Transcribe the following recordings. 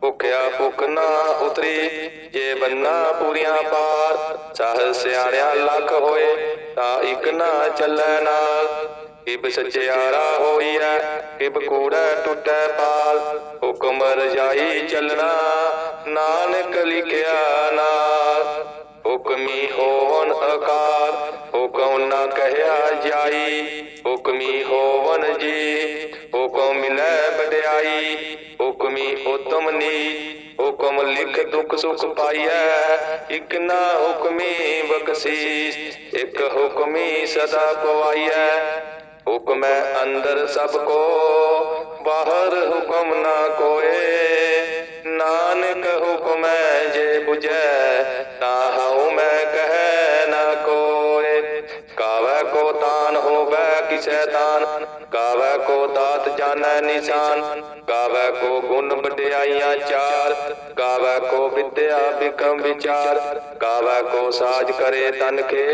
ਭੁਖਿਆ ਭੁਖ ਨਾ ਉਤਰੀ, ਜੇ ਬੰਨਾ ਪੂਰੀਆਂ ਪਾਰ, ਚਾਹ ਸਿਆਣਿਆ ਲੱਖ ਹੋਏ, ਤਾਂ ਇਕ ਨਾ ਚੱਲੈ ਨਾਲ। ਕਿਬ ਸਚਿਆਰਾ ਹੋਈਐ, ਕਿਬ ਕੂੜੈ ਟੁੱਟੈ ਪਾਲ। ਹੁਕਮ ਰਜਾਈ ਚੱਲਣਾ, ਨਾਨਕ ਲਿਖਿਆ ਨਾਲ। ਹੁਕਮੀ ਹੋਵਨ ਆਕਾਰ ਹੁਕਮ ਨਾ ਕਹਿਆ ਜਾਈ। ਹੁਕਮੀ ਹੋ ਦੁਖ ਸੁਖ ਪਾਈਐ, ਇਕ ਨਾ ਹੁਕਮੀ ਬਖਸ਼ੀਸ, ਇਕ ਹੁਕਮੀ ਸਦਾ ਪਵਾਈਐ। ਹੁਕਮੈ ਅੰਦਰ ਸਭ ਕੋ, ਬਾਹਰ ਹੁਕਮ ਨਾ ਕੋਏ। ਨਾਨਕ ਹੁਕਮੈ ਜੇ 부ਜੈ ਹੋਵੈ ਕਿਸੈ ਕਾਵੈ ਕੋ ਦਾਤ ਜਾਣੈ ਨਿਸ਼ਾਨ ਕਾਵੈ ਕੋ ਗੁਣ ਵਡਿਆਈਆਂ ਚਾਰ ਕਾਵੈ ਕੋ ਵਿਦਿਆ ਬਿਕਮ ਵਿਚਾਰ ਕਾਵੈ ਕੋ ਸਾਜ ਕਰੇ ਤਨ ਕੇ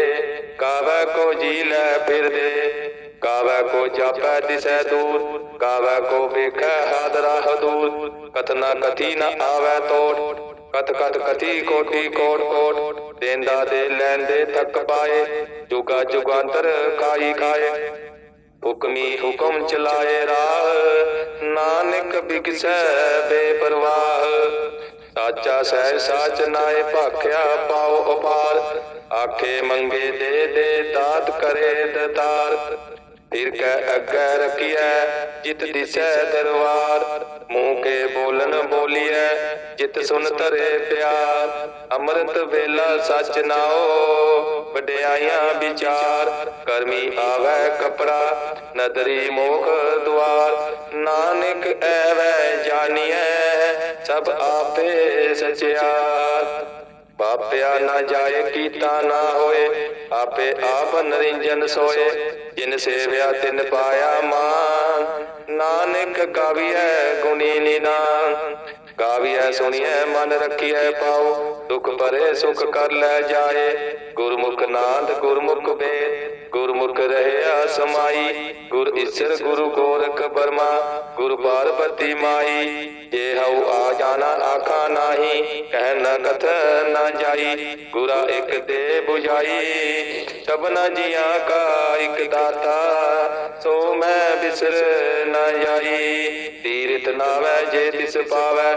ਕਾਵੈ ਕੋ ਜੀ ਲੈ ਫਿਰਦੇ ਕਾਵੈ ਕੋ ਜਾਪੈ ਦਿਸੈ ਦੂਰ ਕਾਵੈ ਕੋ ਵੇਖੈ ਹਾਦਰਾ ਹਦੂਰ ਕਥਨਾ ਕਥੀ ਨ ਆਵੈ ਤੋੜ ਕਤ ਕਤ ਕਥੀ ਕੋਟੀ ਕੋਟ ਕੋਟ, ਦੇਂਦਾ ਦੇ ਲੈਂਦੇ ਥੱਕ ਪਾਏ, ਜੁਗਾ ਜੁਗਾਂਤਰ ਖਾਈ ਖਾਏ ਹੁਕਮੀ ਹੁਕਮ ਚਲਾਏ ਰਾਹ, ਨਾਨਕ ਬਿਗਸੈ ਬੇਪਰਵਾਹ। ਸਾਚਾ ਸਹਿ ਸਾਚ ਨਾਏ ਭਾਖਿਆ ਪਾਉ ਉਪਾਰ, ਆਖੇ ਮੰਗੇ ਦੇ ਦੇ ਦਾਤ ਕਰੇ ਦਤਾਰ। ਫਿਰ ਕੈ ਅੱਗੇ ਰਖੀਐ, ਜਿਤ ਦਿਸੈ ਦਰਬਾਰ। ਮੂੰਹ ਕੇ ਬੋਲਨ ਬੋਲੀਐ, ਜਿਤ ਸੁਨ ਧਰੇ ਪਿਆਰ। ਅੰਮ੍ਰਿਤ ਵੇਲਾ ਸਚ ਨਾਓ ਵਡਿਆਈਆਂ ਵਿਚਾਰ। ਕਰਮੀ ਆਵੈ ਕਪੜਾ, ਨਦਰੀ ਮੋਖ ਦੁਆਰ। ਨਾਨਕ ਐਵੈ ਜਾਣੀਐ ਸਭ ਆਪੇ ਸਚਿਆਰ। ਬਾਪਿਆ ਨਾ ਜਾਏ, ਕੀਤਾ ਨਾ ਹੋਏ, ਆਪੇ ਆਪ ਨਰਿੰਜਨ ਸੋਏ, ਜਿਨ ਸੇਵਿਆ ਤਿਨ ਪਾਇਆ ਮਾਨ। ਨਾਨਕ ਕਾਵਿਐ ਗੁਣੀ ਨਿਦਾਨ ਕਾਵਿਐ ਸੁਣੀਐ ਮਨ ਰੱਖੀਐ ਪਾਉ ਦੁਖ ਭਰੇ ਸੁਖ ਕਰ ਲੈ ਜਾਏ। ਗੁਰਮੁਖ ਨਾਦ ਗੁਰਮੁਖ ਵੇਦ ਗੁਰਮੁਖ ਰਹਿਆ ਸਮਾਈ। ਗੁਰ ਈਸ਼ਰ ਗੁਰੂ ਗੋਰਖ ਬਰਮਾ, ਗੁਰ ਪਾਰਬਤੀ ਮਾਈ। ਜੇ ਹਉ ਆ ਜਾਣਾ ਆਖਾ ਨਾਹੀ, ਕਹਿ ਨ ਕਥ ਨ ਜਾਈ। ਗੁਰਾ ਇੱਕ ਦੇ 부ਝਾਈ ਸਭਨਾ ਜੀਆਂ ਕਾ ਇੱਕ ਦਾਤਾ। ਸੋ ਮੈਂ ਬਿਸਰ ਨ ਜਾਈ। ਤੀਰਤ ਨਾਵੈ ਜੇ ਤਿਸ ਪਾਵੈ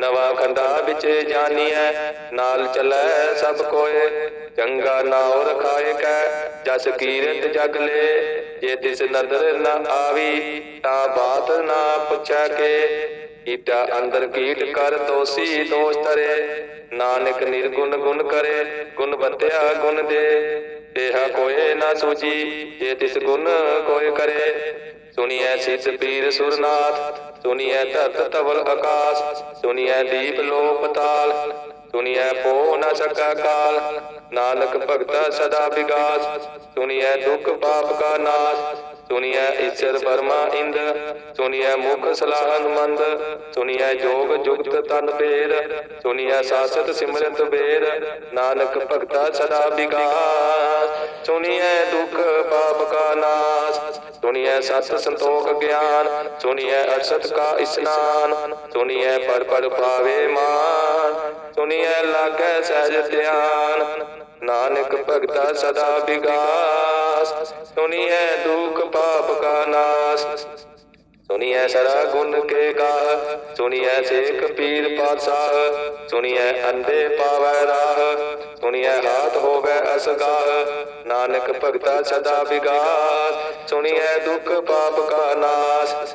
ਨਵਾਂ ਖੰਡਾ ਵਿੱਚ ਜਾਨੀਐ, ਨਾਲ ਚੱਲੈ ਸਭ ਕੋਏ। ਚੰਗਾ ਨਾਉ ਰਖਾਏ ਕੈ ਜਸ ਕੀਰਤ ਜਗ ਲੈ। ਜੇ ਤਿਸ ਨਦਰ ਨ ਆਵੀ, ਤਾਂ ਬਾਤ ਨਾ ਪੁੱਛੈ ਕੇ। ਕੀਟਾ ਅੰਦਰ ਕੀਟ ਕਰ ਤੋਸੀ ਦੋਸ਼ ਤਰੇ ਨਾਨਕ ਨਿਰਗੁਣ ਗੁਣ ਕਰੇ, ਗੁਣ ਬੰਤਿਆ ਗੁਣ ਦੇ। ਦੇਹਾ ਕੋਏ ਨਾ ਸੂਜੀ, ਜੇ ਤਿਸ ਗੁਣ ਕੋਏ ਕਰੇ। ਸੁਣੀਐ ਸਿੱਧ ਪੀਰ ਸੁਰਨਾਥ, ਸੁਣੀਐ ਧਰਤ ਤਵਲ ਆਕਾਸ, ਸੁਣੀਐ ਦੀਪ ਲੋ ਤਾਲ, ਸੁਣੀਐ ਪੋ ਨ ਸਕਾ ਕਾਲ, ਨਾਨਕ ਭਗਤਾ ਸਦਾ ਵਿਗਾਸ, ਸੁਣੀਐ ਦੁਖ ਪਾਪ ਕਾ ਨਾਸ ਸੁਣੀਐ ਈਸ਼ਰ ਬਰਮਾ ਇੰਦ, ਸੁਣੀਐ ਮੁਖ ਸਲਾਹਨ ਮੰਦ ਸੁਣੀਐ ਜੋਗ ਜੁਗਤ ਤਨ ਪੇਰ ਸੁਣੀਐ ਸਾਸਤ ਸਿਮਰਤ ਬੇਰ ਨਾਨਕ ਭਗਤਾ ਸਦਾ ਵਿਕਾਸ। ਸੁਣੀਐ ਦੁਖ ਪਾਪ ਕਾ ਨਾਸ, ਸੁਣੀਐ ਸਤ ਸੰਤੋਖ ਗਿਆਨ, ਸੁਣੀਐ ਅਰਸਤ ਕਾ ਇਸਨਾਨ, ਸੁਣੀਐ ਪੜ ਪੜ ਪਾਵੇ ਮਾਨ, ਸੁਣੀਐ ਲਾਗੈ ਸਹਿਜ ਧਿਆਨ। ਨਾਨਕ ਭਗਤਾ ਸਦਾ ਵਿਗਾਸ। ਸੁਣੀਐ ਦੁਖ ਪਾਪ ਕਾ ਨਾਸ। ਸੁਣੀਐ ਸਰਾ ਗੁਣ ਕੇ ਗਾਹ। ਸੁਣੀਐ ਸੇਖ ਪੀਰ ਪਾਤਸ਼ਾਹ। ਸੁਣੀਐ ਅੰਦੇ ਪਾਵੈ ਰਾਹ। ਸੁਣੀਐ ਹਾਥ ਹੋਵੇ ਅਸਗਾਹ। ਨਾਨਕ ਭਗਤਾ ਸਦਾ ਵਿਗਾਸ। ਸੁਣੀਐ ਦੁਖ ਪਾਪ ਕਾ ਨਾਸ।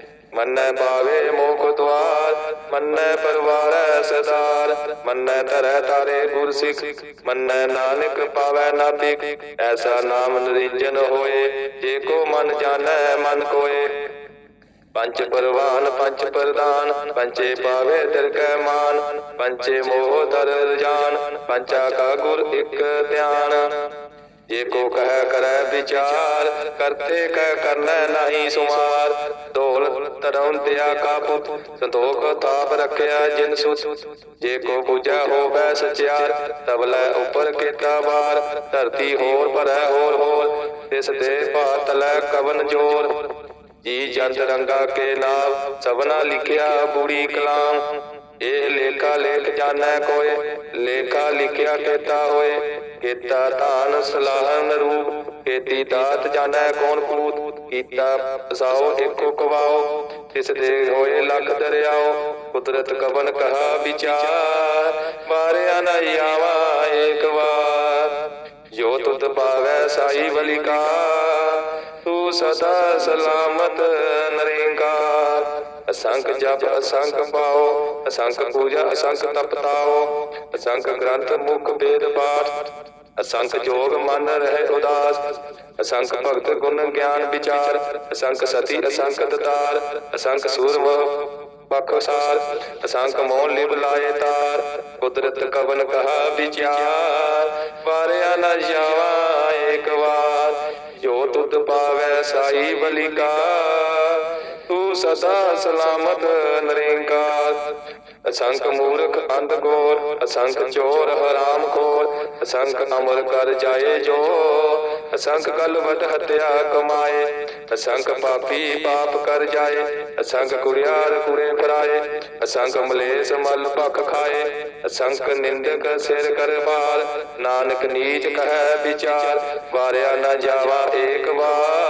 ਮੰਨੈ ਪਾਵੇ ਮੋਖ ਦਵਾਰ, ਮੰਨੈ ਪਰਵਾਰੈ ਸਦਾਰ ਮੰਨੈ ਧਰੈ ਤਾਰੇ ਗੁਰ ਸਿੱਖ ਮੰਨੈ ਨਾਨਕ ਪਾਵੈ ਨਾਪਿਕ ਐਸਾ ਨਾਮ ਨਿਰੰਜਨ ਹੋਏ, ਜੇ ਕੋ ਮਨ ਜਾਣੈ, ਮਨ ਕੋਏ। ਪੰਚ ਪਰਵਾਨ ਪੰਚ ਪ੍ਰਦਾਨ ਪੰਚੇ ਪਾਵੇ ਦਰ ਕੈ ਮਾਨ ਪੰਚੇ ਮੋਹ ਦਰ ਜਾਨ ਪੰਚਾ ਕਾ ਗੁਰ ਇਕ ਧਿਆਨ। ਜੇ ਕੋ ਕਹਿ ਕਰੈ ਵਿਚਾਰ, ਕਰਤੇ ਕਹਿ ਕਰਨਾ ਨਹੀਂ ਸੁਮਾਰ। ਢੋਲ ਤਰਉ ਦਿਆ ਸੰਤੋਖ ਤਾਪ ਰਖਿਆ ਜਿਨ ਸੁਤ। ਜੇ ਕੋ ਪੂਜਾ ਹੋਵੈ ਸਚਿਆਰ ਤਬਲੇ ਉੱਪਰ ਕੀਤਾ ਵਾਰ। ਧਰਤੀ ਹੋਰ ਭਰੈ ਹੋਰ ਹੋਰ, ਤਿਸ ਦੇ ਭਾਤ ਲੈ ਕਵਨ ਜੋਰ। ਜੀ ਜੰਤ ਰੰਗਾ ਕੇ ਨਾਮ ਸਭਨਾ ਲਿਖਿਆ ਬੂੜੀ ਕਲਾਮ। ਇਹ ਲੇਖਾ ਲੇਖ ਜਾਣੈ ਕੋਏ, ਲੇਖਾ ਲਿਖਿਆ ਕੀਤਾ ਹੋਏ। ਕੀਤਾ ਧਾਨ ਸਲਾਹਨ ਰੂਪ ਕੀਤੀ ਦਾਤ ਜਾਣੈ ਕੌਣ ਪੂਤ ਕੀਤਾ ਸਾਓ ਏਕੋ ਕਵਾਓ, ਤਿਸ ਦੇ ਹੋਏ ਲੱਖ ਦਰਿਆਓ। ਕੁਦਰਤ ਕਵਨ ਕਹਾ ਵਿਚਾਰ, ਮਾਰਿਆ ਨ ਆਵਾ ਏਕ ਵਾਰ। ਜੋ ਤੁਧ ਪਾਵੈ ਸਾਈ ਬਲਿਕਾ ਤੂੰ ਸਦਾ ਸਲਾਮਤ ਨਰੇਂਗਾ ਅਸੰਖ ਜਪ, ਅਸੰਖ ਪਾਓ ਅਸੰਖ ਪੂਜਾ, ਅਸੰਖ ਤਪਤਾਓ ਅਸੰਖ ਗ੍ਰੰਥ ਮੁਖ ਵੇਦ ਪਾਠ, ਅਸੰਖ ਜੋਗ ਮਨ ਰਹਿ ਉਦਾਸ, ਅਸੰਖ ਭਗਤ ਗੁਣ ਗਿਆਨ ਵਿਚਾਰ, ਅਸੰਖ ਸਤੀ, ਅਸੰਖ ਦਤਾਰ, ਅਸੰਖ ਸੂਰਮ ਬਖਸਾਰ ਅਸੰਖ ਮੋਹ ਲਿਵ ਲਾਏ ਤਾਰ, ਕੁਦਰਤ ਕਵਨ ਕਹਾ ਵਿਚਾਰ ਪਾਰਿਆ ਨ ਜਾਵਾ ਏਕ ਵਾਰ, ਜੋ ਤੁਧ ਪਾਵੈ ਸਾਈ ਬਲਿਕਾ ਤੂੰ ਸਦਾ ਸਲਾਮਤ ਨਰੇਂਕਾਰ। ਅਸੰਖ ਮੂਰਖ ਅੰਧ ਗੋਰ ਅਸੰਖ ਚੋਰ ਹਰਾਮ ਖੋਰ ਅਸੰਖ ਅਮਰ ਕਰ ਜਾਏ ਜੋ। ਅਸੰਖ ਗਲਵਟ ਹਤਿਆ ਕਮਾਏ, ਅਸੰਖ ਪਾਪੀ ਪਾਪ ਕਰ ਜਾਏ, ਅਸੰਖ ਕੁੜਿਆਰ ਕੁੜੇ ਫਰਾਏ, ਅਸੰਖ ਮਲੇਸ ਮਲ ਭਖ ਖਾਏ, ਅਸੰਖ ਨਿੰਦਕ ਸਿਰ ਕਰ ਨਾਨਕ ਨੀਚ ਕਹੈ ਵਿਚਾਰ, ਵਾਰਿਆ ਨਾ ਜਾਵਾ ਏਕ ਵਾਰ।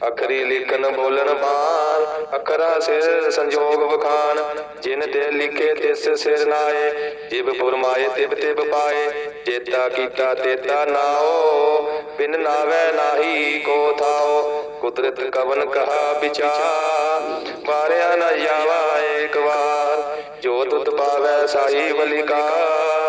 ਅਖਰੀ ਲਿਖਨ ਬੋਲਣ ਬਾਣ ਅਖਰਾ ਸਿਰ ਸੰਜੋਗ ਵਖਾਨ ਜਿਨ ਤੇ ਲਿਖੇ ਤਿਸ ਸਿਰ ਨਾਏ, ਜਿਬ ਫੁਰਮਾਏ ਤਿਬ ਤਿਬ ਪਾਏ ਜੇਤਾ ਕੀਤਾ ਤੇਤਾ ਨਾਓ, ਬਿਨ ਨਾਵੇ ਨਾਹੀ ਕੋ ਥਾਓ, ਕੁਦਰਤ ਕਵਨ ਕਹਾ ਵਿਚਾਰ ਮਾਰਿਆ ਨ ਜਾਵਾ ਏਕ ਵਾਰ ਜੋ ਤੁਧ ਪਾਵੈ ਸਾਈ ਬਲਿਕਾਰ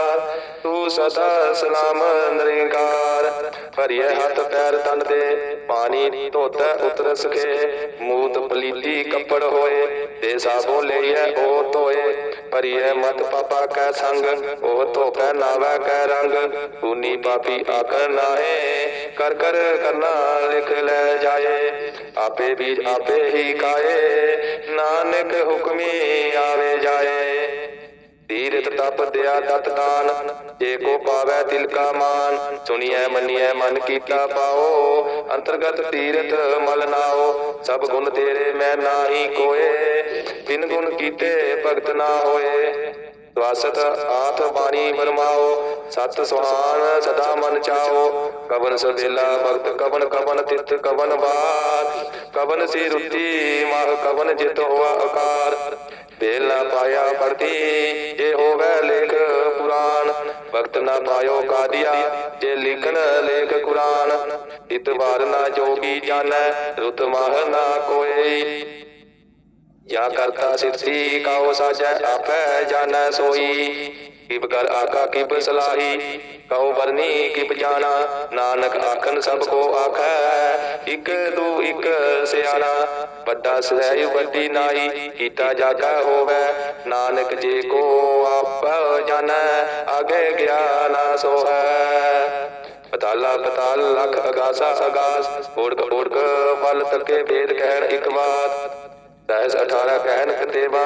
ਸਦਾ ਸਲਾਮ ਨਰਿੰਕਾਰ। ਭਰੀਏ ਹੱਥ ਪੈਰ ਤਨ ਦੇ, ਪਾਣੀ ਧੋਤੈ ਉਤਰ ਸਕੇ ਮੂਤ ਪਲੀਤੀ ਕੱਪੜ ਹੋਏ ਤੇ ਸਾਬੋ ਲਈਐ ਉਹ ਧੋਏ। ਭਰੀਏ ਮਤ ਪਾਪਾ ਕੈ ਸੰਗ, ਉਹ ਧੋਪੈ ਨਾਵੈ ਕੈ ਰੰਗ। ਤੂਨੀ ਪਾਪੀ ਆਕਰ ਨਾਹੇ, ਕਰ ਕਰ ਕਰਨਾ ਲਿਖ ਲੈ ਜਾਏ। ਆਪੇ ਵੀ ਆਪੇ ਹੀ ਕਾਏ ਨਾਨਕ ਹੁਕਮੀ ਆਵੇ ਜਾਏ। ਤੀਰਥ ਤਪ ਦਿਆ ਤਤ ਦਾਨ, ਜੇ ਕੋ ਪਾਵੈ ਤਿਲ ਕਾ ਮਾਨ, ਸੁਣੀਐ ਮੰਨੀਐ ਮਨ ਕੀਤਾ ਪਾਓ। ਅੰਤਰਗਤ ਤੀਰਥ ਮਲ ਨਾਓ, ਸਭ ਗੁਣ ਤੇਰੇ ਮੈਂ ਨਾਹੀ ਕੋਏ। ਬਿਨ ਗੁਣ ਕੀਤੇ ਭਗਤ ਨਾ ਹੋਏ। ਸਵਾਸਤ ਆਥ ਬਾਣੀ ਬਰਮਾਓ, ਸਤ ਸੁਹਾਨ ਸਦਾ ਮਨ ਚਾਓ। ਕਵਨ ਸਦੇਲਾ ਭਗਤ, ਕਵਨ ਕਵਨ ਤਿਤ ਕਵਨ ਬਾਤ ਕਵਨ ਸੀ ਰੁਤੀ ਮਾਹ ਕਵਨ ਜਿਤ ਹੋਆ ਆਕਾਰ ਵੇਲ ਨਾ ਪਾਇਆ ਪੜਤੀ ਜੇ ਹੋਵੇ ਲੇਖ ਪੁਰਾਣ, ਵਕਤ ਨਾ ਪਾਇਓ ਕਾਦੀਆ, ਜੇ ਲਿਖਣ ਲੇਖ ਕੁਰਾਨ ਇਤਵਾਰ ਨਾ ਜੋਗੀ ਜਾਣੈ, ਰੁਤ ਮਾਹ ਨਾ ਕੋਈ ਜਾ ਕਰਤਾ ਸਿਰਸੀ, ਕਾਉ ਸਾਜੈ, ਆਪੈ ਜਾਣੈ ਸੋਈ। ਕਿਬ ਕਰ ਆਕਾ ਕਿਬ ਸਲਾਹੀ, ਕਉ ਵਰਨੀ ਕਿਬ ਜਾਣਾ, ਨਾਨਕ ਆਖਨ ਸਭ ਕੋ ਆਖੈ, ਇਕ ਦੂ ਇਕ ਸਿਆਣਾ, ਵੱਡਾ ਸਹਿ ਵੱਡੀ ਨਾਈ ਕੀਤਾ ਜਾਗਾ ਹੋਵੇ, ਨਾਨਕ ਜੇ ਕੋ ਆਪ ਜਾਣੈ ਆਗੇ ਗਿਆਨ ਸੋਹੈ। ਪਤਾਲਾ ਪਤਾਲ ਲਖ ਅਗਾਸਾ ਅਗਾਸ ਓੜਕ ਓੜਕ ਫਲ ਤੱਕੇ ਭੇਦ ਕਹਿਣ ਇਕ ਬਾਤ ਦਸ 18 ਕਹਿਣ ਕਤੇਵਾ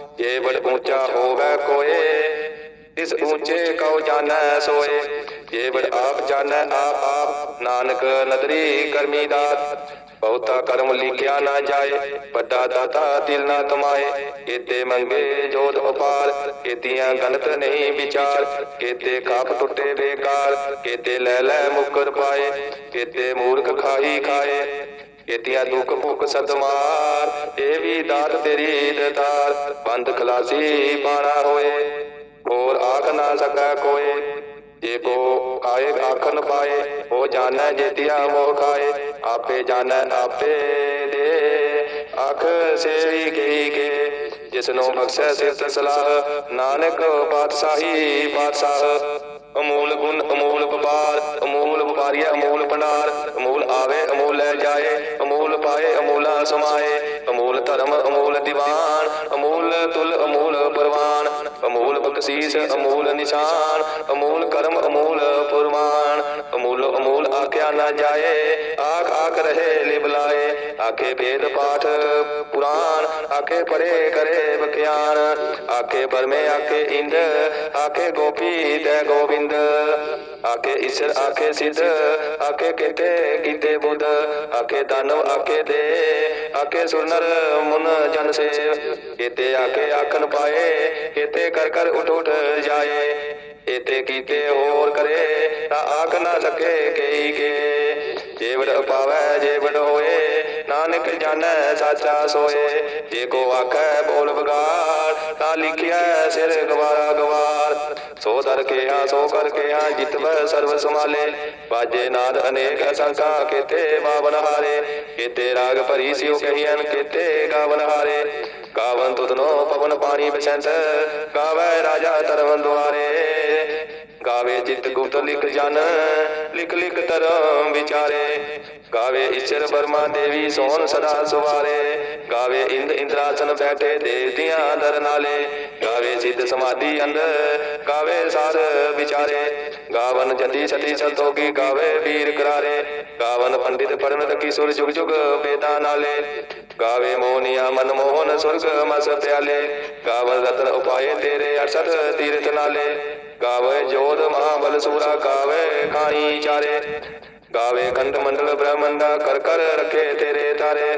ਜੇ ਬੜ ਉੱਚਾ ਹੋਵੇ ਕੋਏ, ਇਸ ਉੱਚੇ ਕਉ ਜਾਣੈ ਸੋਏ। ਜੇ ਬੜ ਆਪ ਜਾਣੈ ਆਪ ਆਪ ਨਾਨਕ ਨਦਰੀ ਕਰਮੀ ਦਾਤ। ਬਹੁਤਾ ਕਰਮ ਲਿਖਿਆ ਨਾ ਜਾਏ, ਵੱਡਾ ਦਾਤਾ ਦਿਲ ਨਾ ਤਮਾਏ ਕੀਤੇ ਮੰਗੇ ਜੋਤ ਉਪਾਰ, ਕੀਤੀਆਂ ਗਲਤ ਨਹੀਂ ਵਿਚਾਰ। ਕੀਤੇ ਕਾਪ ਟੁੱਟੇ ਬੇਕਾਰ, ਕੀਤੇ ਲੈ ਲੈ ਮੁਕਰ ਪਾਏ। ਕੀਤੇ ਮੂਰਖ ਖਾਈ ਖਾਏ। ਕੀਤੀਆਂ ਦੁੱਖ ਭੁੱਖ ਸਤਮਾਰ ਇਹ ਵੀ ਦਾਤ ਤੇਰੀ ਦਤਾਰ ਬੰਦ ਖਲਾਸੀ ਪਾਣਾ ਹੋਏ, ਹੋਰ ਆਖ ਨਾ ਸਕੈ ਕੋਏ। ਜੇ ਕੋ ਆਏ ਆਖਨ ਪਾਏ ਉਹ ਜਾਣੈ ਜੇਤਿਆ ਮੋਹ ਖਾਏ। ਆਪੇ ਜਾਣੈ, ਆਪੇ ਦੇ। ਆਖ ਸੇਵੀ ਗਈ ਕੇ, ਜਿਸਨੂੰ ਬਖਸ਼ੈ ਸਿਫਤ ਸਲਾਹ, ਨਾਨਕ ਪਾਤਸ਼ਾਹੀ ਪਾਤਸ਼ਾਹ। ਅਮੂਲ ਗੁਣ ਅਮੂਲ ਵਪਾਰ ਅਮੂਲ ਵਪਾਰੀਆ ਅਮੂਲ ਭੰਡਾਰ ਅਮੂਲ ਆਵੇ ਅਮੂਲ ਲੈ ਜਾਏ ਪਾਏ, ਅਮੂਲਾ ਸਮਾਏ ਅਮੂਲ ਧਰਮ, ਅਮੂਲ ਦੀਵਾਨ। ਅਮੂਲ ਤੁਲ, ਅਮੂਲ ਪਰਵਾਨ। ਅਮੂਲ ਬਖਸ਼ੀਸ, ਅਮੂਲ ਨਿਸ਼ਾਨ। ਅਮੂਲ ਕਰਮ, ਅਮੂਲ ਪੁਰਮਾਨ ਅਮੂਲ ਅਮੂਲ ਆਖਿਆ ਨਾ ਜਾਏ। ਆਖ ਆਖ ਰਹੇ ਲਿਬਲਾਏ। ਆਖੇ ਵੇਦ ਪਾਠ ਪੁਰਾਨ ਆਖੇ ਪਰੇ ਕਰੇ ਬਖਿਆਨ ਆਖੇ ਪਰਮੇ, ਆਖੇ ਇੰਦ। ਆਖੇ ਗੋਪੀ ਤੈ ਗੋਬਿੰਦ ਆਖੇ ਈਸ਼ਰ, ਆਖੇ ਸਿੱਧ, ਆਖੇ ਕਿਤੇ, ਕੀਤੇ ਬੁੱਧ, ਆਖੇ ਦਾਨਵ, ਆਖੇ ਦੇ, ਆਖੇ ਸੁਨਰ, ਮੁਨ ਜਨ ਸੇਵ। ਕੀਤੇ ਆਖੇ ਆਖਨ ਪਾਏ, ਕੀਤੇ ਕਰ ਕਰ ਉਠ ਉਠ ਜਾਏ। ਇਤੇ ਕੀਤੇ ਹੋਰ ਕਰੇ, ਤਾਂ ਆਖ ਨਾ ਸਕੇ ਕਈ ਕੇ। ਜੇਵੜ ਪਾਵੈ ਜੇਵੜ ਹੋਏ, ਨਾਨਕ ਜਾਣੈ, ਸਾਚਾ ਸੋਏ। ਜੇ ਕੋ ਆਖੈ ਬੋਲ ਬਗਾੜ ਤਾਂ ਲਿਖਿਆ ਸਿਰ ਗਵਾਰਾ ਗਵਾਰ। ਸੋ ਦਰ ਕੇ ਆ ਸੋ ਕਰ ਕੇ ਆ ਜਿਤਵੈ ਸਰਬ ਸਮਾਲੇ ਬਾਜੇ ਨਾਦ ਅਨੇਕ ਅਸੰਖਾ, ਕੀਤੇ ਬਾਵਨ ਹਾਰੇ। ਕੀਤੇ ਰਾਗ ਭਰੀ ਸਿਉ ਕਹੀਆਂ ਕੀਤੇ ਗਾਵਨ ਹਾਰੇ। ਗਾਵਨ ਤੁਧਨੋ ਪਵਨ ਪਾਣੀ ਬਸੰਤ, ਗਾਵੇ ਰਾਜਾ ਤਰਵਨ ਦੁਆਰੇ। ਗਾਵੇ ਜਿਤ ਗੁਪਤ ਲਿਖ ਜਨ, ਲਿਖ ਲਿਖ ਧਰਮ ਵਿਚਾਰੇ। ਗਾਵੇ ਈਸ਼ਰ ਬਰਮਾ ਦੇਵੀ ਸੋਹਣ ਸਦਾ ਸੁਵਾਰੇ। ਗਾਵੇ ਇੰਦ ਇੰਦਰਾਸਨ ਬੈਠੇ ਦੇਵ ਦੇਵਤਿਆਂ ਦਰ ਨਾਲੇ। ਗਾਵੇ ਸਿੱਧ ਸਮਾਧੀ ਅੰਦਰ ਗਾਵੇ ਸਾਰ ਵਿਚਾਰੇ। ਗਾਵਨ ਜਤੀ ਸਤੀ ਸੰਤੋਖੀ ਗਾਵੇ ਵੀਰ ਕਰਾਰੇ ਗਾਵਨ ਪੰਡਿਤ ਪੜਨਤ ਕਿਸ਼ੋਰ ਜੁਗ ਜੁਗ ਵੇਦਾਂ ਨਾਲੇ। ਗਾਵੇ ਮੋਹਨੀਆ ਮਨ ਮੋਹਨ ਸੁਰਗ ਮਸ ਪਿਆਲੇ। ਗਾਵਨ ਰਤਨ ਉਪਾਏ ਤੇਰੇ 68 ਤੀਰਥ ਨਾਲੇ। ਗਾਵੇ ਜੋਧ ਮਹਾਬਲ ਸੂਰਾ ਗਾਵੇ ਖਾਣੀ ਚਾਰੇ। ਗਾਵੇ ਖੰਡ ਮੰਡਲ ਬ੍ਰਹਮੰਡਾ ਕਰ ਕਰ ਰੱਖੇ ਤੇਰੇ ਤਾਰੇ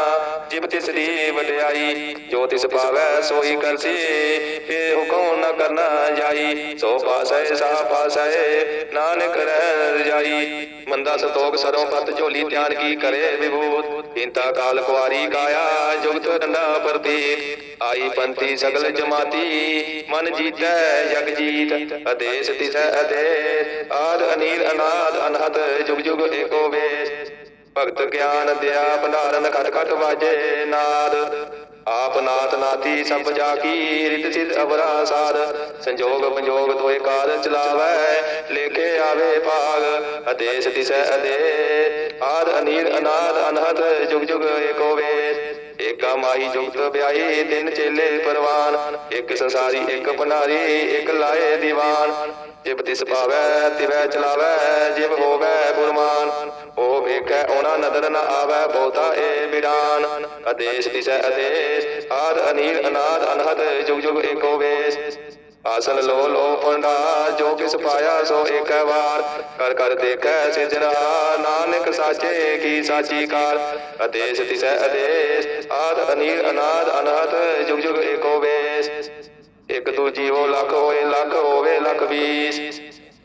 ਜਿਬ ਤਿਸ ਦੀ ਵਡਿਆਈ, ਜੋ ਤਿਸ ਪਾਵੈ ਸੋਈ ਕਰਸੀ ਇਹ ਹੁਕਮ ਨ ਕਰਨਾ ਜਾਈ। ਸੋ ਪਾਸੈ ਸਾ ਪਾਸੈ, ਨਾਨਕ ਰਹਿ ਰਜਾਈ। ਮੰਦਾ ਸੰਤੋਖ ਸਰੋਂ ਪਤ ਝੋਲੀ ਧਿਆਨ ਕੀ ਕਰੇ ਵਿਭੂਤ। ਇੰਤਾ ਕਾਲ ਕੁਆਰੀ ਕਾਇਆ, ਜੁਗਤ ਡੰਡਾ ਪ੍ਰਤੀਤ ਆਈ ਪੰਥੀ ਸਗਲ ਜਮਾਤੀ, ਮਨ ਜੀਤੈ ਜਗ ਜੀਤ। ਅਦੇਸ ਤਿਸੈ ਅਦੇਸ, ਆਦ ਅਨੀਲ ਅਨਾਦ ਅਨਹਤ ਜੁਗ ਜੁਗ ਏਕੋ ਵੇਸ। ਭਗਤ ਗਿਆਨ ਦਿਆ, ਭੰਡਾਰਨ ਖਟ ਖਟ ਵਾਜੇ ਨਾਦ। ਆਪ ਨਾਥ ਨਾਤੀ ਸਭ ਜਾ ਕੀ, ਰਿਤ ਸਿਧ ਅਵਰਾ ਸਾਧ ਸੰਜੋਗ ਪੰਜੋਗ ਦੋਏ ਕਾਰ ਚਲਾਵੈ ਲੇਕੇ ਆਵੇ ਭਾਗ। ਅਦੇਸ ਦਿਸੈ ਅਦੇ ਆਦ ਅਨੀਲ ਅਨਾਦ ਅਨਹਦ, ਜੁਗ ਜੁਗ ਏਕੋ ਵੇਸ। ਏਕਾ ਮਾਈ ਜੁਗਤ ਵਿਆਹੀ ਤਿੰਨ ਚੇਲੇ ਪਰਵਾਨ। ਇੱਕ ਸੰਸਾਰੀ, ਇੱਕ ਭੰਡਾਰੀ, ਇੱਕ ਲਾਏ ਦੀਵਾਨ। ਜਿਬ ਤਿਸ ਪਾਵੈ ਤਿਵੈ ਚਲਾਵੈ, ਜਿਬ ਹੋਵੈ ਗੁਰਮਾਨ। ਉਹ ਵੇਖੈ, ਉਹਨਾਂ ਨਦਰ ਨ ਆਵੈ, ਬਹੁਤਾ ਏ ਬਿਰਾਨ। ਅਦੇਸ ਦਿਸੈ ਅਦੇਸ ਆਦ ਅਨੀਲ, ਅਨਾਦ, ਅਨਹਦ, ਜੁਗ ਜੁਗ ਏਕੋ ਵੇਸ। ਆਸਨ ਲੋ ਲੋ ਪੰਡਾ, ਜੋ ਕਿਸ ਪਾਇਆ ਸੋ ਏਕ ਵਾਰ। ਕਰ ਕਰ ਦੇਖੈ ਸਿਜਰਾ ਨਾਨਕ ਸਾਚੇ ਕੀ ਸਾਚੀ ਕਾਰ। ਅਦੇਸ ਦਿਸੈ ਅਦੇਸ ਆਦ ਅਨੀਲ ਅਨਾਦ ਅਨਹਦ, ਜੁਗ ਜੁਗ ਏਕੋ ਵੇਸ। ਇੱਕ ਦੂ ਜੀਵੋ ਲੱਖ ਹੋਏ, ਲੱਖ ਹੋਵੇ ਲੱਖ ਵੀਸ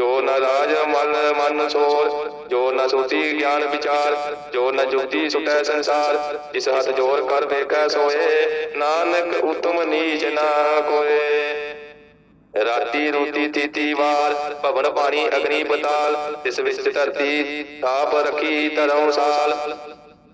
ਜੋ ਨ ਰਾਜ ਮਲ ਮਨ ਸੋਰ, ਜੋ ਨ ਸੋਤੀ ਗਿਆਨ ਵਿਚਾਰ, ਜੋ ਨ ਜੁਗਤੀ ਸੁਟੈ ਸੰਸਾਰ, ਜਿਸ ਹੱਥ ਜੋਰ ਕਰ ਵੇਖੈ ਸੋਏ, ਨਾਨਕ ਉਤਮ ਨੀਚ ਨਾ ਕੋਏ। ਰਾਤੀ ਰੋਟੀ ਤੀਤੀ ਵਾਰ, ਭਵਨ ਪਾਣੀ ਅਗਨੀ ਪਤਾਲ ਇਸ ਵਿੱਚ ਧਰਤੀ ਥਾਪ ਰਖੀ ਧਰਮ ਸਾਲ।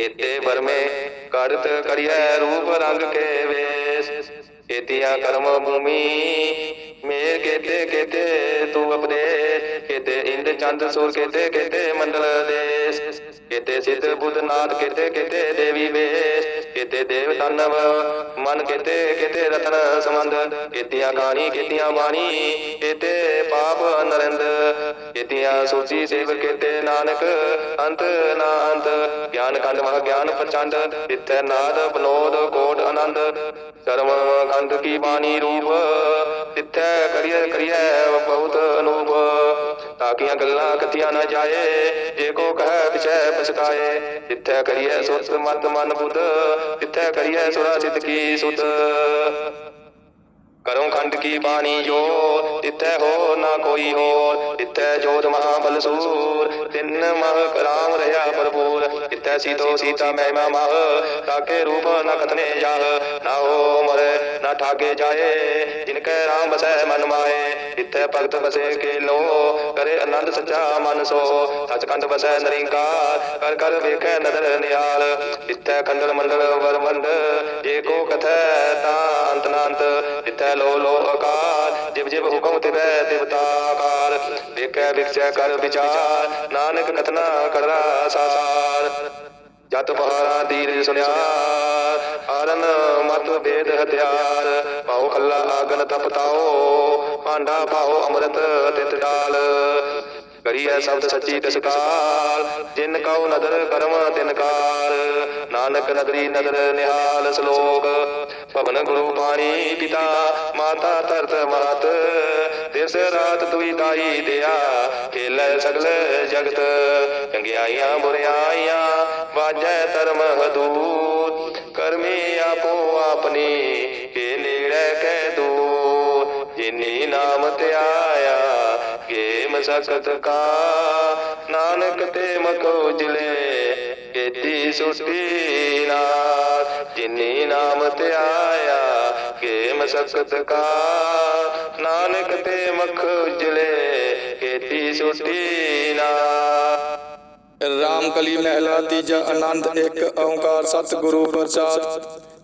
ਕੇਤੇ ਵਰਮੇ ਕਰਤ ਕਰਿਐ ਰੂਪ ਰੰਗ ਕੇ ਵੇਸ। ਕੇਤਿਆ ਕਰਮ ਭੂਮੀ ਮੇਰ ਕੇਤੇ ਕੇਤੇ ਤੂ ਅਪਦੇ ਕੇਤੇ ਇੰਦ ਚੰਦ ਸੂਰ ਕੇਤੇ ਕੇਤੇ ਮੰਡਲ ਦੇਸ। ਕੇਤੇ ਸਿੱਧ ਬੁੱਧ ਨਾਥ ਕੇਤੇ ਕੇਤੇ ਦੇਵੀ ਵੇਸ, ਕੇਤੇ ਦੇਵ ਤਨਵ, ਮਨ ਕੇਤੇ ਕੇਤੇ ਰਤਨ ਸੰਬੰਧ, ਕੇਤੀਆਂ ਗਾਣੀ ਕੇਤੀਆਂ ਬਾਣੀ, ਕੇਤੇ ਪਾਪ ਨਰਿੰਦ, ਕੇਤੀਆਂ ਸੂਚੀ ਸੇਵ, ਕਿਤੇ ਨਾਨਕ, ਅੰਤ ਨਾ ਅੰਤ, ਗਿਆਨ ਕੰਡ ਮਹ ਗਿਆਨ ਪ੍ਰਚੰਡ ਇਤੈ ਨਾਦ, ਬਨੋਦ, ਕੋਟ ਆਨੰਦ। ਕਰਮ ਕੰਡ ਕੀ ਬਾਣੀ ਰੂਪ? ਤਿੱਥੈ ਕਰੀਏ ਕਰੀਏ ਬਹੁਤ ਅਨੂਪ। ਤਾਕੀਆਂ ਗੱਲਾਂ ਕਥੀਆਂ ਨਾ ਜਾਏ, ਜੇ ਕੋ ਕਹੈ ਪਿਛੈ ਪਛਤਾਏ। ਤਿੱਥੈ ਕਰੀਏ ਸੁਤ ਮਤ ਮਨ ਬੁੱਧ, ਤਿੱਥੈ ਕਰੀਏ ਸੁਰਾ ਸਿੱਧ ਕੀ ਸੁਧ ਕਰਮ ਖੰਡ ਕੀ ਬਾਣੀ ਜੋ ਤਿੱਥੈ ਹੋ ਨਾ ਕੋਈ ਹੋਰ, ਤਿੱਥੈ ਜੋਤ ਮਹਾਬਲ ਸੂਰ ਤਿੰਨ ਮਹ ਰਾਮ ਰਹਾ ਭਰਪੂਰ, ਤਿੱਥੈ ਸੀਤੋ ਸੀਤਾ ਮਹਿਮਾ ਮਹ, ਤਾਕੇ ਰੂਪ ਨ ਕਥਨੇ ਜਾਹ, ਨਾ ਹੋ ਮਰੇ, ਨਾ ਠਾਗੇ ਜਾਏ, ਜਿਨ ਕੈ ਰਾਮ ਬਸੈ ਮਨ ਮਾਏ, ਤਿੱਥੈ ਭਗਤ ਬਸੇ ਕੇ ਲੋ ਕਰੇ ਆਨੰਦ ਸੱਚਾ ਮਨ ਸੋ ਸਚਕੰਦ ਬਸੈ ਨਰਿੰਕਾਰ, ਕਰ ਕਰ ਵੇਖੈ ਨਦਰ ਨਿਹਾਲ, ਤਿੱਥੈ ਖੰਡਲ ਮੰਡਲ ਵਰਮੰਡ ਜੇ ਕੋ ਕਥੈ ਤਾਂ ਅੰਤ ਨਾ ਅੰਤ ਤਿੱਥੈ ਲੋ ਲੋ ਅਕਾਲ ਜਿਵ ਜਿਵ ਹੁਕਮ ਤਿਵੈ ਦੇਵਤਾਕਾਰ ਵੇਖੈ ਵਿਖਸੈ ਕਰ ਵਿਚਾਰ, ਨਾਨਕ ਕਥਨਾ ਕਰਦਾ ਸਾਰ ਜਤ ਪਹਾਰਾ ਦੀਰ ਸੁਨਿਆ ਆਰਨ ਮਤ ਵੇਦ ਹਥਿਆਰ। ਪਾਉ ਖੱਲਾ ਆਗਨ ਤਪਤਾਓ ਭਾਂਡਾ ਪਾਉ ਅੰਮ੍ਰਿਤ ਤਿਤ ਡਾਲ। ਕਰੀਐ ਸ਼ਬਦ ਸੱਚੀ ਤਸਕਾਲ ਜਿਨ ਕਉ ਨਦਰ ਕਰਮ ਤਿਨ ਕਾਰ ਨਾਨਕ ਨਦਰੀ ਨਦਰ ਨਿਹਾਲ ਸ਼ਲੋਕ ਭਵਨ ਗੁਰੂ ਪਾਣੀ ਪਿਤਾ, ਮਾਤਾ ਧਰਤ ਮਾਤ ਦਿਸ ਰਾਤ ਦੁਈ ਦਾਈ ਦਿਆ, ਖੇਲੇ ਸਗਲ ਜਗਤ, ਚੰਗਿਆਈਆਂ ਬੁਰਿਆਈਆਂ, ਵਾਜੈ ਧਰਮ ਹਦੂਤ, ਕਰਮੀ ਆਪੋ ਆਪਣੀ, ਕੇ ਨੇੜੇ ਕਹਿ ਦੂਰ ਜਿਨੀ ਨਾਮ ਧਿਆਇਆ ਕੇ ਮਸਕਤ ਕਾ, ਨਾਨਕ ਤੇ ਮਖ ਉਜਲੇ ਕੀਤੀ ਸੁਟੀ ਨਾਰ ਜਿਨੀ ਨਾਮ ਤੇ ਆਇਆ ਕੇ ਮਸਕਤ ਕਾ। ਨਾਨਕ ਤੇ ਮਖ ਉਜਲੇ ਕੀਤੀ ਸੁਟੀ ਨਾਰ ਰਾਮ ਕਲੀ ਮਹਿਲਾ ਤੀਜਾ ਆਨੰਦ, ਇੱਕ ਓੰਕਾਰ ਸਤਿਗੁਰੂ ਪ੍ਰਸਾਦ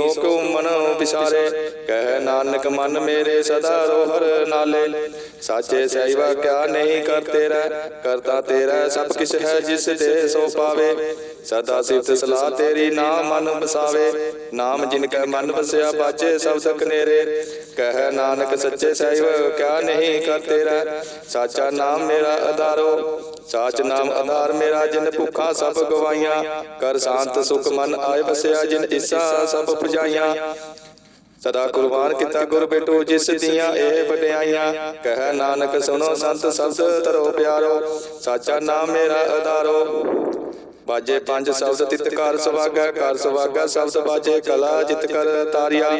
ਸੋ ਕਿਉ ਮਨ ਵਿਸਾਰੇ ਕਹਿ ਨਾਨਕ ਮਨ ਮੇਰੇ ਸਦਾ ਰੋ ਹਰ ਨਾਲੇ। ਸਾਚੇ ਸਹਿਵਾ ਕਿਆ ਨਹੀਂ ਕਰ ਤੇਰਾ ਕਰਤਾ ਤੇਰਾ ਸਭ ਕਿਛ ਹੈ ਜਿਸ ਤੇ ਸੋ ਪਾਵੇ। ਸਦਾ ਸਿਫਤ ਸਲਾਹ ਤੇਰੀ ਨਾਮ ਮਨ ਬਸਾਵੇ ਨਾਮ ਜਿਨ ਕੈ ਮਨ ਵਸਿਆ ਬਾਚੇ ਸਬਦ ਕਨੇਰੇ ਕਹਿ ਨਾਨਕ ਸੱਚੇ ਸਹਿਬ ਕਿਆ ਨਹੀਂ ਕਰ ਤੇਰਾ ਸਾਚਾ ਨਾਮ ਮੇਰਾ ਆਧਾਰੋ ਸਾਚ ਨਾਮ ਆਧਾਰ ਮੇਰਾ ਜਿਨ ਭੁੱਖਾ ਸਭ ਗਵਾਈਆਂ ਕਰ ਸ਼ਾਂਤ ਸੁਖ ਮਨ ਆਏ ਵਸਿਆ ਜਿਨ ਇਸਾ ਸਭ ਪੁਜਾਈਆਂ ਸਦਾ ਕੁਰਬਾਨ ਕੀਤਾ ਗੁਰ ਬੇਟੋ ਜਿਸ ਦੀਆਂ ਇਹ ਵਡਿਆਈਆਂ। ਕਹਿ ਨਾਨਕ ਸੁਣੋ ਸੰਤ ਸ਼ਬਦ ਧਰੋ ਪਿਆਰੋ। ਸਾਚਾ ਨਾਮ ਮੇਰਾ ਆਧਾਰੋ ਬਾਜੇ ਪੰਜ ਸ਼ਬਦ ਤਿਤ ਕਰ ਸੁਭਾਗਾ ਕਰ ਸੁਭਾਗਾ ਸ਼ਬਦ ਬਾਜੇ ਕਲਾ ਜਿਤ ਕਰ ਤਾਰਿਆ।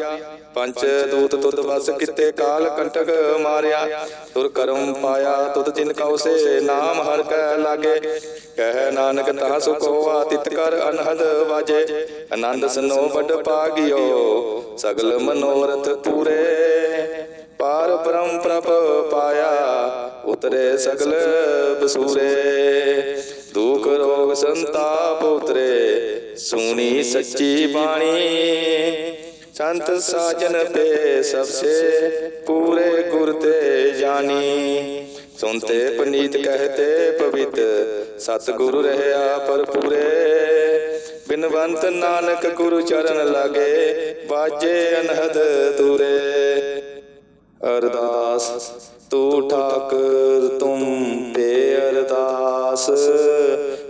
ਪੰਜ ਦੂਤ ਤੁਧ ਵਸ ਕਿਤੇ ਕਾਲ ਕੰਟਕ ਮਾਰਿਆ। ਤੁਰ ਕਰਮ ਪਾਇਆ ਤੁਧ ਜਿਨ ਕਉ ਸੇ ਨਾਮ ਹਰ ਕੈ ਲਾਗੇ। ਕਹਿ ਨਾਨਕ ਤਾ ਸੁਖ ਹੋਆ ਤਿਤ ਕਰ ਅਨਹਦ ਵਾਜੇ। ਆਨੰਦ ਸਨੋ ਵੱਡ ਪਾਗਿਓ ਸਗਲ ਮਨੋਰਥ ਪੂਰੇ। ਪਾਰ ਬ੍ਰਹਮ ਪ੍ਰਭ ਪਾਇਆ, ਉਤਰੇ ਸਗਲ ਬਸੂਰੇ। ਦੁਖ ਰੋਗ ਸੰਤਾਪ ਉਤਰੇ ਸੁਣੀ ਸੱਚੀ ਬਾਣੀ। ਸੰਤ ਸਾਜਨ ਤੇ ਸਭਸੇ ਪੂਰੇ ਗੁਰ ਤੇ ਜਾਨੀ ਸੁਨਤੇ ਪਨੀਤ ਕਹਤੇ ਪਵਿੱਤ, ਸਤਿਗੁਰੂ ਰਹਿਆ ਪਰ ਪੂਰੇ ਬਿਨਵੰਤ ਨਾਨਕ ਗੁਰੂ ਚਰਨ ਲਾਗੇ ਬਾਜੇ ਅਨਹਦ ਦੂਰੇ। ਅਰਦਾਸ, ਤੂੰ ਠਾਕਰ, ਤੁਮ ਤੇ ਅਰਦਾਸ।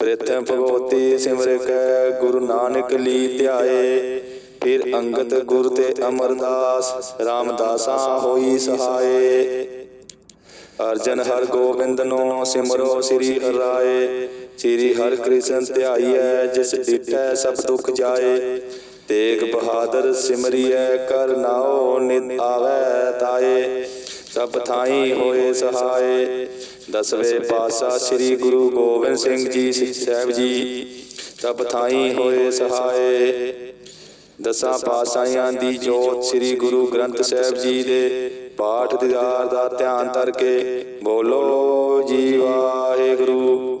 ਪ੍ਰਥਮ ਭਗਵਤੀ ਸਿਮਰ ਕੈ, ਗੁਰੂ ਨਾਨਕ ਲੀ ਧਿਆਏ। ਫਿਰ ਅੰਗਤ ਗੁਰ ਤੇ ਅਮਰਦਾਸ, ਰਾਮਦਾਸਾ ਹੋਈ ਸਹਾਏ। ਅਰਜਨ ਹਰ ਗੋਬਿੰਦ ਨੋ ਸਿਮਰੋ ਸ੍ਰੀ ਹਰਿ ਰਾਏ ਸ੍ਰੀ ਹਰ ਕ੍ਰਿਸ਼ਨ ਧਿਆਈਐ, ਜਿਸ ਡਿਠੈ ਸਭ ਦੁਖ ਜਾਏ। ਤੇਗ ਬਹਾਦਰ ਸਿਮਰਿਐ, ਕਰ ਨਾਉ ਨਿਤ ਆਵੈ ਤਾਏ। ਸਭ ਥਾਈ ਹੋਏ ਸਹਾਏ। ਦਸਵੇਂ ਪਾਤਸ਼ਾਹ ਸ੍ਰੀ ਗੁਰੂ ਗੋਬਿੰਦ ਸਿੰਘ ਜੀ ਸਾਹਿਬ ਜੀ, ਸਭ ਥਾਈ ਹੋਏ ਸਹਾਏ। ਦਸਾਂ ਪਾਤਸ਼ਾਹਾਂ ਦੀ ਜੋਤ ਸ੍ਰੀ ਗੁਰੂ ਗ੍ਰੰਥ ਸਾਹਿਬ ਜੀ ਦੇ ਪਾਠ ਦੀਦਾਰ ਦਾ ਧਿਆਨ ਧਰ ਕੇ ਬੋਲੋ, ਜੀ ਵਾਹਿਗੁਰੂ।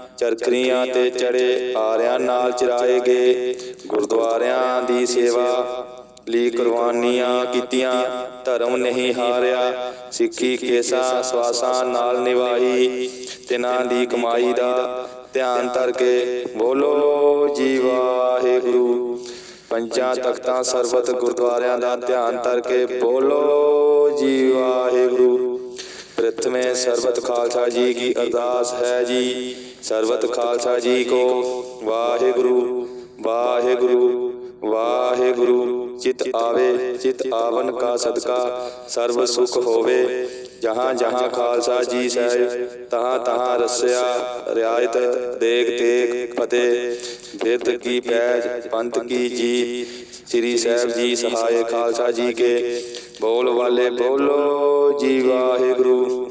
ਚਰਖਰੀਆਂ ਤੇ ਚੜੇ ਆਰਿਆਂ ਨਾਲ ਚਰਾਏ ਗਏ। ਗੁਰਦੁਆਰਿਆਂ ਦੀ ਸੇਵਾ ਲਈ ਕੁਰਬਾਨੀਆਂ ਕੀਤੀਆਂ। ਧਰਮ ਨਹੀਂ ਹਾਰਿਆ। ਸਿੱਖੀ ਕੇਸਾ ਸਵਾਸਾਂ ਨਾਲ ਨਿਭਾਈ। ਤਿਨਾਂ ਦੀ ਕਮਾਈ ਦਾ ਧਿਆਨ ਧਰ ਕੇ ਬੋਲੋ, ਜੀ ਵਾਹਿਗੁਰੂ। ਪੰਜਾਂ ਤਖਤਾਂ ਸਰਬਤ ਗੁਰਦੁਆਰਿਆਂ ਦਾ ਧਿਆਨ ਧਰ ਕੇ ਬੋਲੋ, ਜੀ ਵਾਹਿਗੁਰੂ। ਪ੍ਰਥਮੇ ਸਰਬਤ ਖਾਲਸਾ ਜੀ ਕੀ ਅਰਦਾਸ ਹੈ ਜੀ। ਸਰਬਤ ਖਾਲਸਾ ਜੀ ਕੋ, ਵਾਹਿਗੁਰੂ ਵਾਹਿਗੁਰੂ ਵਾਹਿਗੁਰੂ, ਚਿਤ ਆਵੇ, ਚਿਤ ਆਵਨ ਕਾ ਸਦਕਾ, ਸਰਬ ਸੁਖ ਹੋਵੇ। ਜਹਾਂ ਜਹਾਂ ਖਾਲਸਾ ਜੀ ਸਾਹਿਬ, ਤਹਾਂ ਤਹਾਂ ਰਸਿਆ, ਰਿਆਇਤ, ਦੇਖ ਤੇਗ ਫਤਿਹ ਬਿਰਧ ਕੀ ਪੈਜ, ਪੰਥ ਕੀ ਜੀ। ਸ੍ਰੀ ਸਾਹਿਬ ਜੀ ਸਹਾਇ ਖਾਲਸਾ ਜੀ ਕੇ, ਬੋਲ ਵਾਲੇ ਬੋਲੋ ਜੀ ਵਾਹਿਗੁਰੂ।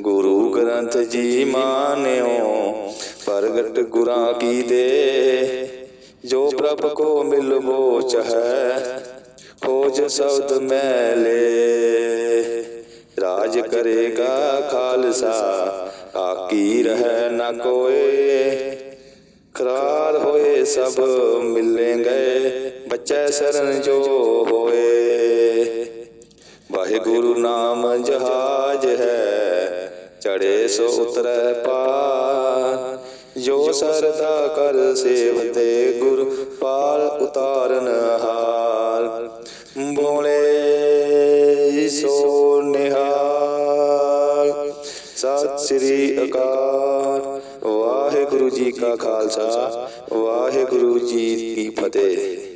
ਗੁਰੂ ਗ੍ਰੰਥ ਜੀ ਮਾਨਿਓ, ਪ੍ਰਗਟ ਗੁਰਾਂ ਕੀ ਦੇ। ਜੋ ਪ੍ਰਭ ਕੋ ਮਿਲਵੋ ਚਹੈ ਖੋਜ ਸ਼ਬਦ ਮੈਲੇ ਰਾਜ ਕਰੇਗਾ ਖਾਲਸਾ, ਆਕੀ ਰਹਿ ਨਾ ਕੋਏ। ਕਰਾਰ ਹੋਏ ਸਭ ਮਿਲੇ ਗਏ, ਬੱਚੇ ਸਰਨ ਜੋ ਹੋਏ। ਵਾਹਿਗੁਰੂ ਨਾਮ ਜਹਾਜ ਹੈ। ਚੜੇ ਸੋ ਉਤਰੈ ਪਾਰ। ਜੋ ਸਰਦਾ ਕਰ ਸੇਵਤੇ ਗੁਰ ਪਾਲ ਉਤਾਰਨ ਹਾਰ। ਬੋਲੇ ਸੋ ਨਿਹਾਲ ਸਤਿ ਸ੍ਰੀ ਅਕਾਲ। ਵਾਹਿਗੁਰੂ ਜੀ ਕਾ ਖਾਲਸਾ। ਵਾਹਿਗੁਰੂ ਜੀ ਕੀ ਫਤਿਹ।